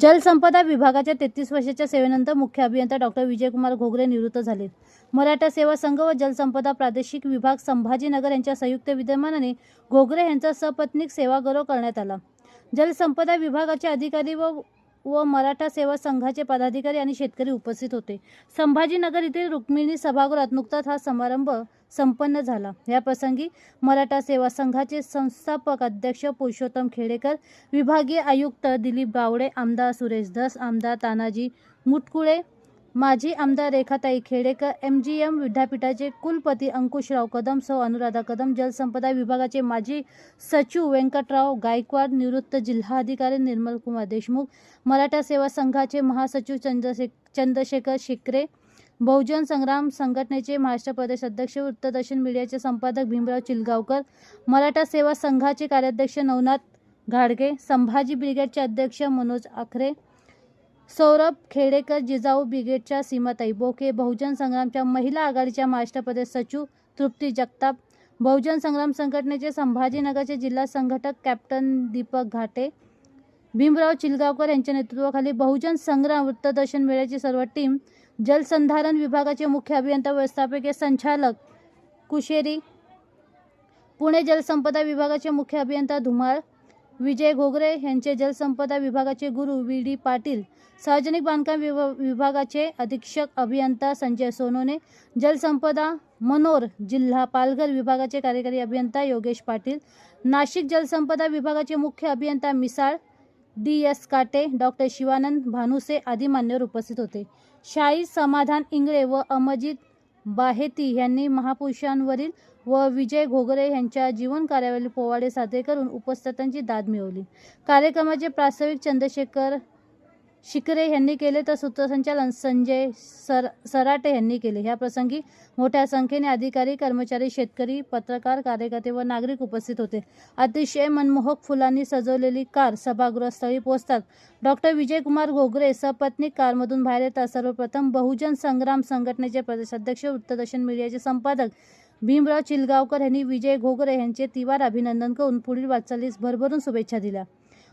जलसंपदा विभागाच्या तेहतीस वर्षाच्या सेवेनंतर मुख्य अभियंता डॉक्टर विजयकुमार घोगरे निवृत्त झाले. मराठा सेवा संघ व जलसंपदा प्रादेशिक विभाग संभाजीनगर यांच्या संयुक्त विद्यमानाने घोगरे यांचा सपत्नीक सेवागौरव करण्यात आला. जलसंपदा विभागाचे अधिकारी व व मराठा सेवा संघाचे पदाधिकारी आणि शेतकरी उपस्थित होते. संभाजीनगर येथील रुक्मिणी सभागृहात नुकताच हा समारंभ संपन्न झाला. या प्रसंगी मराठा सेवा संघाचे संस्थापक अध्यक्ष पुरुषोत्तम खेडेकर विभागीय आयुक्त दिलीप गावडे आमदार सुरेश धस आमदार तानाजी मुटकुळे माजी आमदार Rekhatai Khedekar M G M विद्यापीठाचे कुलपती अंकुशराव कदम सौ अनुराधा कदम जलसंपदा विभागाचे माजी सचिव व्यंकटराव गायकवाड निवृत्त जिल्हाधिकारी निर्मल कुमार देशमुख मराठा सेवा संघाचे महासचिव चंद्रशे चंद्रशेखर शिकरे बहुजन संग्राम संघटनेचे महाराष्ट्र प्रदेश अध्यक्ष वृत्तदर्शन मीडियाचे संपादक भीमराव चिलगावकर मराठा सेवा संघाचे कार्याध्यक्ष नवनाथ घाडगे संभाजी ब्रिगेडचे अध्यक्ष मनोज आखरे सौरभ खेडेकर जिजाऊ ब्रिगेडच्या सीमाताई बोके बहुजन संग्रामच्या महिला आघाडीच्या महाराष्ट्र सचिव तृप्ती जगताप बहुजन संग्राम संघटनेचे संभाजीनगरचे जिल्हा संघटक कॅप्टन दीपक घाटे भीमराव चिलगावकर यांच्या नेतृत्वाखाली बहुजन संग्राम वृत्तदर्शन मेळ्याची सर्व टीम जलसंधारण विभागाचे मुख्य अभियंता व्यवस्थापकीय संचालक कुशेरी पुणे जलसंपदा विभागाचे मुख्य अभियंता धुमाळ विजय घोगरे यांचे जलसंपदा विभागाचे गुरु व्ही. डी. पाटील सार्वजनिक बांधकाम विभागाचे अधीक्षक अभियंता संजय सोनोने जलसंपदा मनोर जिल्हा पालघर विभागाचे कार्यकारी अभियंता योगेश पाटील नाशिक जलसंपदा विभागाचे मुख्य अभियंता Misal D. S. Kate doctor Shivanand Bhanuse आदी मान्यवर उपस्थित होते. शाही समाधान इंगळे व अमजित बाहेती यांनी महापुरुषांवरील व विजय घोगरे यांच्या जीवन कार्यावरील पोवाडे सादर करून उपस्थितांची दाद मिळवली. कार्यक्रमाचे प्रास्ताविक चंद्रशेखर शिकरे यांनी केले तर सूत्रसंचालन संजय सर सराटे यांनी केले. या प्रसंगी मोठ्या संख्येने अधिकारी कर्मचारी शेतकरी पत्रकार कार्यकर्ते व नागरिक उपस्थित होते. अतिशय मनमोहक फुलांनी सजवलेली कार सभागृहस्थळी पोहोचतात. डॉक्टर विजयकुमार घोगरे सपत्नीक कारमधून बाहेर येतात. सर्वप्रथम बहुजन संग्राम संघटनेचे प्रदेशाध्यक्ष वृत्तदर्शन मीडियाचे संपादक भीमराव चिलगावकर यांनी विजय घोगरे यांचे तिवार अभिनंदन करून पुढील वाटचालीस भरभरून शुभेच्छा दिल्या.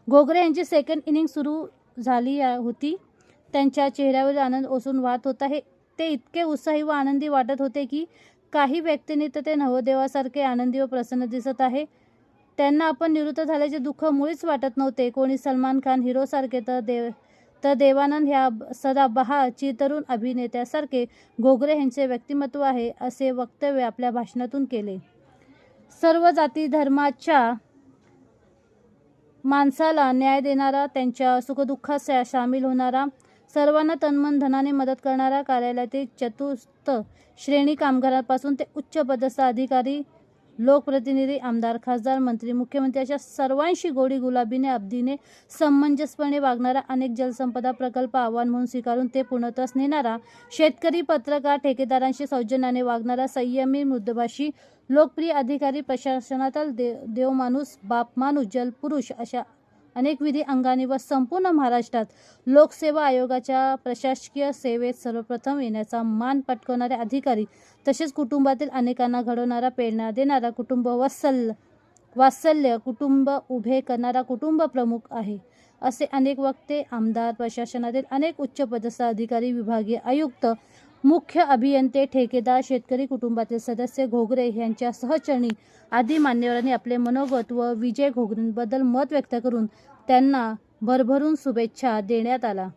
घोगरे यांची सेकंड इनिंग सुरू झाली होती. त्यांच्या चेहऱ्यावर आनंद ओसून वाहत होता. हे ते इतके उत्साही व आनंदी वाटत होते की काही व्यक्तींनी तर ते नवदेवासारखे आनंदी व प्रसन्न दिसत आहे. त्यांना आपण निवृत्त झाल्याचे दुःख मुळीच वाटत नव्हते. कोणी सलमान खान हिरोसारखे तर देव तर देवानंद ह्या सदाबहार चितरुण अभिनेत्यासारखे घोगरे यांचे व्यक्तिमत्व आहे असे वक्तव्य आपल्या भाषणातून केले. सर्व जाती धर्माच्या माणसाला न्याय देणारा त्यांच्या सुखदुःखात सामील होणारा सर्वांना तन्मन धनाने मदत करणारा कार्यालयातील चतुर्थ श्रेणी कामगारांपासून ते उच्च पदस्थ अधिकारी लोकप्रतिनिधी आमदार खासदार मंत्री मुख्यमंत्री अशा सर्वांशी गोडी गुलाबीने अब्दीने समंजसपणे वागणारा अनेक जलसंपदा प्रकल्प आव्हान म्हणून स्वीकारून ते पूर्णत्वास नेणारा शेतकरी पत्रकार ठेकेदारांशी सौजन्याने वागणारा संयमी मृदभाषी लोकप्रिय अधिकारी प्रशासनातील दे देवमाणूस बापमाणूस जलपुरुष अशा अनेकविधी अंगाने व संपूर्ण महाराष्ट्रात लोकसेवा आयोगाच्या प्रशासकीय सेवेत सर्वप्रथम येण्याचा मान पटकवणारे अधिकारी तसेच कुटुंबातील अनेकांना घडवणारा प्रेरणा देणारा कुटुंब वत्सल वात्सल्य कुटुंब उभे करणारा कुटुंब प्रमुख आहे असे अनेक वक्ते आमदार प्रशासनातील अनेक उच्चपदस्थ अधिकारी विभागीय आयुक्त मुख्य अभियंते ठेकेदार शेतकरी कुटुंबातील सदस्य घोगरे यांच्या सहचरणी आदी मान्यवरांनी आपले मनोगत व विजय घोगरेंबद्दल मत व्यक्त करून त्यांना भरभरून शुभेच्छा देण्यात आला.